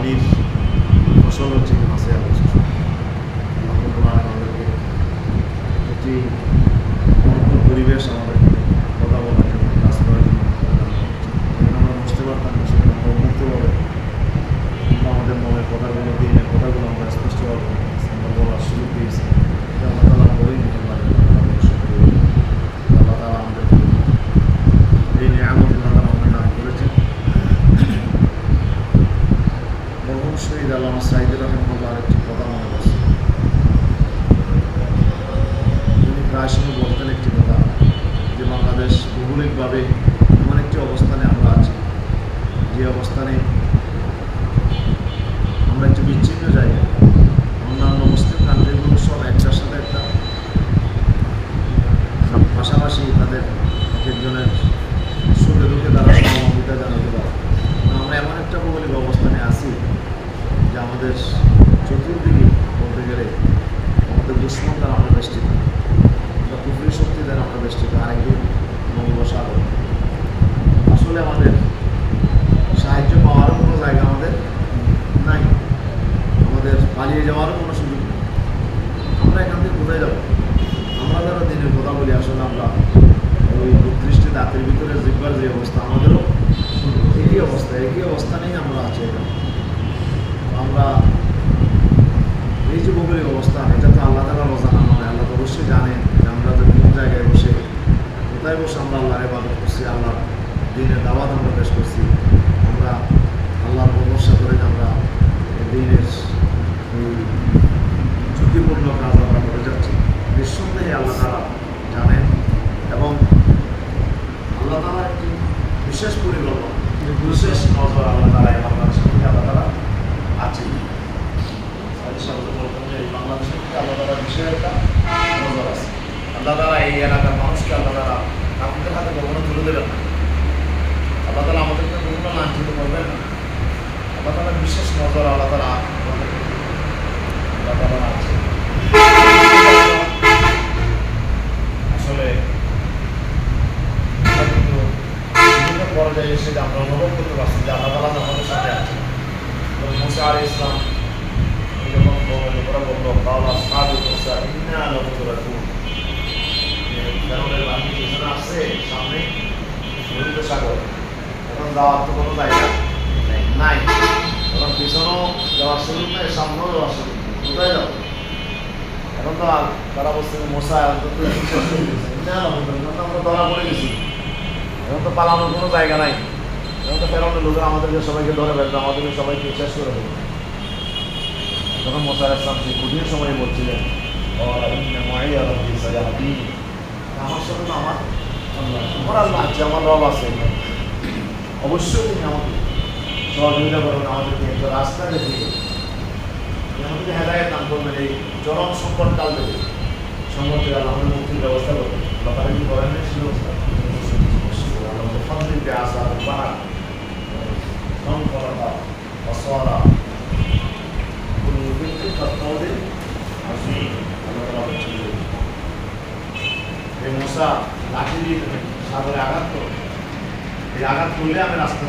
পানির ফসল হচ্ছে মাছে আগস্ট আল্লাহ আমাদেরকে একটি অনুকূল পরিবেশ আমাদেরকে কথা বলার জন্য কাজ করার জন্য যেখানে আমরা বুঝতে পারতাম না সেখানে আমরা মুক্তভাবে আমরা আমাদের মনের কথাগুলো দিনের কথাগুলো আমরা স্পষ্টভাবে আমরা বলার সুযোগ দিয়েছি এটা আল্লাহ তালা বলেই নিতে পারে আল্লাহ তালা আমাদেরকে এই নিয়ামত আল্লাহ তালা আমাদের নাম করেছেন মরহুম শহীদ আল্লামা সাইদুর রহমতুল্লাহ একটি কথা মনে পড়ছে তিনি প্রায় সময় বলতেন একটি কথা যে বাংলাদেশ ভৌগোলিকভাবে এমন একটি অবস্থানে আমরা আছি? যে অবস্থানে আমরা একটি বিচ্ছিন্ন জায়গা অন্যান্য মুসলিম কান্ট্রিগুলো সব একটার সাথে একটা পাশাপাশি তাদের এক একজনের সুখে দুঃখে তারা সহমর্মিতা জানাতে পারে। আমরা এমন একটা ভৌগোলিক অবস্থানে আছি যে আমাদের চতুর্দিকে বলতে গেলে আমাদের দুশ্মন দ্বারা আমরা বেষ্টিত। বা কুফরি শক্তি দ্বারা আমরা বেষ্টিত। আরেকদিন বঙ্গোপসাগর আসলে আমাদের সাহায্য পাওয়ারও কোনো জায়গা আমাদের নাই। আমাদের পালিয়ে যাওয়ারও কোনো সুযোগ নেই। আমরা এখান থেকে কোথায় যাব? আমরা যারা দিনের কথা বলি, আসলে আমরা ওই বত্রিশটি দাঁতের ভিতরে জিব্বার যে অবস্থা, আমাদেরও একই অবস্থা, একই অবস্থানেই আমরা আছি এখানে। আমরা এই যে ভৌগোলিক অবস্থান এটা তো আল্লাহ তালারও জানা নয় আল্লাহ তো অবশ্যই জানেন যে আমরা তো কোন জায়গায় বসে কোথায় বসে আমরা আল্লাহর ইবাদত করছি আল্লাহ দিনের দাওয়াত আমরা পেশ করছি আমরা আল্লাহর ভরসা করে যে আমরা এই দিনের এই ঝুঁকিপূর্ণ কাজ আমরা করে যাচ্ছি নিঃসন্দেহে আল্লাহ তালা জানেন এবং আল্লাহ তালা একটি বিশেষ পরিকল্পনা বিশেষ নজর আল্লাহ তারা এই বাংলাদেশের প্রতি আল্লাহ তারা আছে বলতেন যে এই বাংলাদেশের প্রতি আল্লাহ তারা আছে আল্লাহ তালা এই এলাকার মানুষকে আল্লাহ তারা আপনাদের হাতে কখনো তুলে দেবেন না আল্লাহ তালা আমাদেরকে কখনো লাঞ্ছিত করবেন না আল্লাহ তালা বিশেষ নজর আল্লাহ তালা আমাদের প্রতি আল্লাহ তালা আছে আসলে আমরা কিন্তু বিভিন্ন পর্যায়ে এসে আমরা অনুভব করতে পারছি যে আল্লাহ তালা আমাদের সাথে আছে মুসা আলী ইসলাম যখন আসছে সামনে লোহিত সাগর। এখন যাওয়ার তো কোনো জায়গা নাই। এখন পিছনেও যাওয়ার সুযোগ নেই, সামনেও যাওয়ার সুযোগ নেই। কোথায় এখন তো আর তারা বলছে মশা আমরা ধরা পড়ে গেছি। এখন তো পালানোর কোনো জায়গা নাই। এখন তো ফেরানোর লোকেরা আমাদেরকে সবাইকে ধরে বেড়াবে আমাদেরকে সবাইকে শেষ করে দেবে। তখন মোসার ইসলাম সেই কঠিন সময়ে বলছিলেন আমার সাথে তো আমার আমার আল্লাহ আছে, আমার রব আছে। অবশ্যই তিনি আমাকে সহযোগিতা করবেন, আমাদেরকে একটা রাস্তা। তিনি আমাদেরকে হেদায়ত দান করবেন, এই চরম সংকট কাল থেকে। সংকট আল্লাহ আমাদের মুক্তির ব্যবস্থা করবেন আল্লাহ তারা কি করেন না সেই ব্যবস্থা আল্লাহ আমাদের ফন্দিকে আসা বাড়া সংকরতা করা কোনো ব্যক্তি করতে হবে আসি আমরা ছিল এই মশা লাঠি দিয়ে সাগরে আঘাত করো এই আঘাত করলে আমি রাস্তা